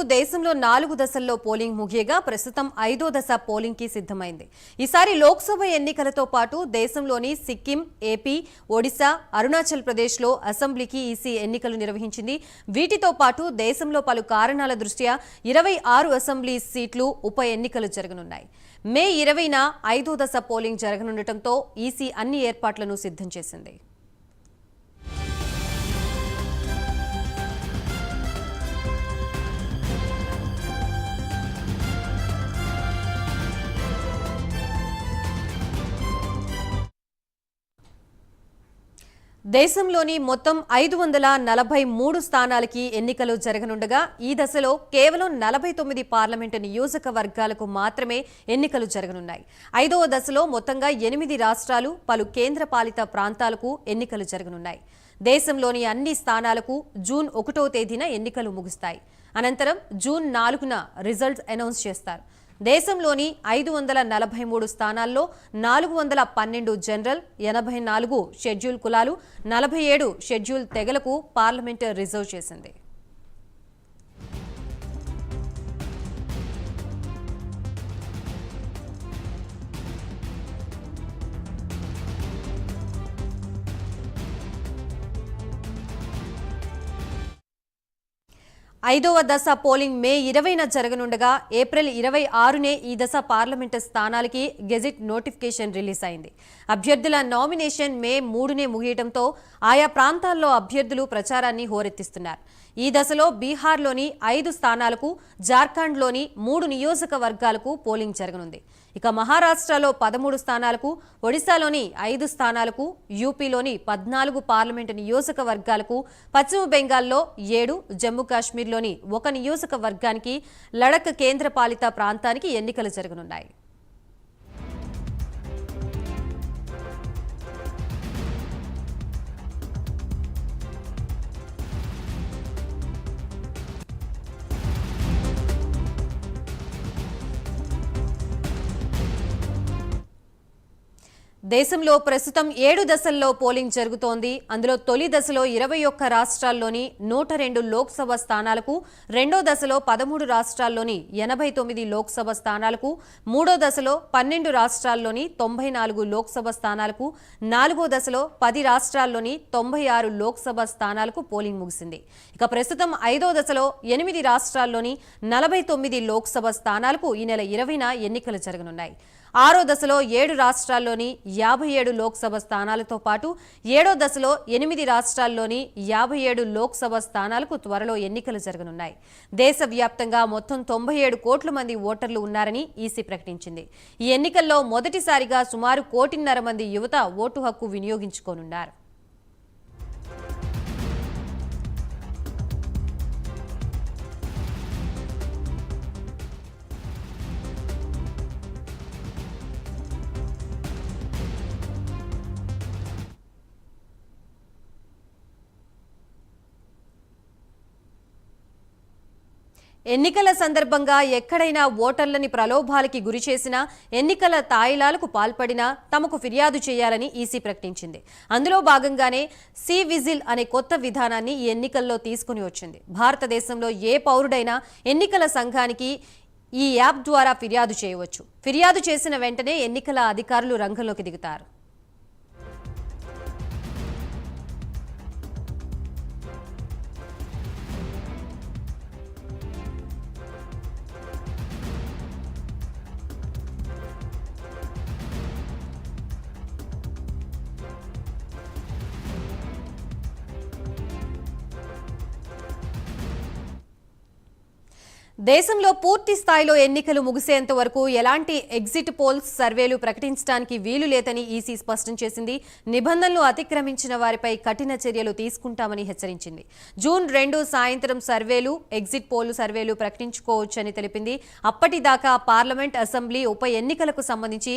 దేశంలో నాలుగు దశల్లో పోలింగ్ ముగియగా ప్రస్తుతం ఐదో దశ పోలింగ్కి సిద్ధమైంది. ఈసారి లోక్సభ ఎన్నికలతో పాటు దేశంలోని సిక్కిం ఏపీ ఒడిశా అరుణాచల్ ప్రదేశ్లో అసెంబ్లీకి ఈసీ ఎన్నికలు నిర్వహించింది. వీటితో పాటు దేశంలో పలు కారణాల దృష్ట్యా ఇరవై ఆరు అసెంబ్లీ సీట్లు ఉప ఎన్నికలు జరగనున్నాయి. మే ఇరవైన ఐదో దశ పోలింగ్ జరగనుండటంతో ఈసీ అన్ని ఏర్పాట్లను సిద్ధం చేసింది. దేశంలోని మొత్తం ఐదు వందల నలభై మూడు స్థానాలకి ఎన్నికలు జరగనుండగా ఈ దశలో కేవలం నలభై తొమ్మిది పార్లమెంటు నియోజకవర్గాలకు మాత్రమే ఎన్నికలు జరగనున్నాయి. ఐదవ దశలో మొత్తంగా ఎనిమిది రాష్ట్రాలు పలు కేంద్రపాలిత ప్రాంతాలకు ఎన్నికలు జరగనున్నాయి. దేశంలోని అన్ని స్థానాలకు జూన్ ఒకటో తేదీన ఎన్నికలు ముగుస్తాయి. అనంతరం జూన్ నాలుగున రిజల్ట్స్ అనౌన్స్ చేస్తారు. దేశంలోని ఐదు వందల నలభై మూడు స్థానాల్లో నాలుగు వందల పన్నెండు జనరల్ ఎనభై నాలుగు షెడ్యూల్ కులాలు నలభై ఏడు షెడ్యూల్ తెగలకు పార్లమెంటు రిజర్వ్ చేసింది. ఐదవ దశ పోలింగ్ మే ఇరవైన జరగనుండగా ఏప్రిల్ ఇరవై ఆరునే ఈ దశ పార్లమెంటు స్థానాలకి గెజిట్ నోటిఫికేషన్ రిలీజ్ అయింది. అభ్యర్థుల నామినేషన్ మే మూడునే ముగియటంతో ఆయా ప్రాంతాల్లో అభ్యర్థులు ప్రచారాన్ని హోరెత్తిస్తున్నారు. ఈ దశలో బీహార్లోని ఐదు స్థానాలకు జార్ఖండ్లోని మూడు నియోజకవర్గాలకు పోలింగ్ జరగనుంది. ఇక మహారాష్ట్రలో పదమూడు స్థానాలకు ఒడిశాలోని ఐదు స్థానాలకు యూపీలోని పద్నాలుగు పార్లమెంటు నియోజకవర్గాలకు పశ్చిమ బెంగాల్లో ఏడు జమ్మూ కాశ్మీర్లోని ఒక నియోజకవర్గానికి లడక్ కేంద్రపాలిత ప్రాంతానికి ఎన్నికలు జరగనున్నాయి. దేశంలో ప్రస్తుతం ఏడు దశల్లో పోలింగ్ జరుగుతోంది. అందులో తొలి దశలో ఇరవై ఒక్క రాష్ట్రాల్లోని నూట రెండు లోక్సభ స్థానాలకు రెండో దశలో పదమూడు రాష్ట్రాల్లోని ఎనభై తొమ్మిది లోక్సభ స్థానాలకు మూడో దశలో పన్నెండు రాష్ట్రాల్లోని తొంభై నాలుగు లోక్సభ స్థానాలకు నాలుగో దశలో పది రాష్ట్రాల్లోని తొంభై ఆరు లోక్సభ స్థానాలకు పోలింగ్ ముగిసింది. ఇక ప్రస్తుతం ఐదో దశలో ఎనిమిది రాష్ట్రాల్లోని నలభై తొమ్మిది లోక్సభ స్థానాలకు ఈ నెల ఇరవైన ఎన్నికలు జరగనున్నాయి. ఆరో దశలో ఏడు రాష్ట్రాల్లోని యాభై ఏడు లోక్సభ స్థానాలతో పాటు ఏడో దశలో ఎనిమిది రాష్ట్రాల్లోని యాభై ఏడు లోక్సభ స్థానాలకు త్వరలో ఎన్నికలు జరగనున్నాయి. దేశవ్యాప్తంగా మొత్తం తొంభై ఏడు కోట్ల మంది ఓటర్లు ఉన్నారని ఈసీ ప్రకటించింది. ఈ ఎన్నికల్లో మొదటిసారిగా సుమారు కోటిన్నర మంది యువత ఓటు హక్కు వినియోగించుకోనున్నారు. ఎన్నికల సందర్భంగా ఎక్కడైనా ఓటర్లని ప్రలోభాలకి గురి చేసినా ఎన్నికల తాయిలాలకు పాల్పడినా తమకు ఫిర్యాదు చేయాలని ఈసీ ప్రకటించింది. అందులో భాగంగానే సి విజిల్ అనే కొత్త విధానాన్ని ఈ ఎన్నికల్లో తీసుకుని వచ్చింది. భారతదేశంలో ఏ పౌరుడైనా ఎన్నికల సంఘానికి ఈ యాప్ ద్వారా ఫిర్యాదు చేయవచ్చు. ఫిర్యాదు చేసిన వెంటనే ఎన్నికల అధికారులు రంగంలోకి దిగుతారు. దేశంలో పూర్తి స్థాయిలో ఎన్నికలు ముగిసేంత వరకు ఎలాంటి ఎగ్జిట్ పోల్స్ సర్వేలు ప్రకటించడానికి వీలు లేదని ఈసీ స్పష్టం చేసింది. నిబంధనలు అతిక్రమించిన వారిపై కఠిన చర్యలు తీసుకుంటామని హెచ్చరించింది. జూన్ రెండు సాయంత్రం సర్వేలు ఎగ్జిట్ పోల్ సర్వేలు ప్రకటించుకోవచ్చని తెలిపింది. అప్పటిదాకా పార్లమెంట్ అసెంబ్లీ ఉప ఎన్నికలకు సంబంధించి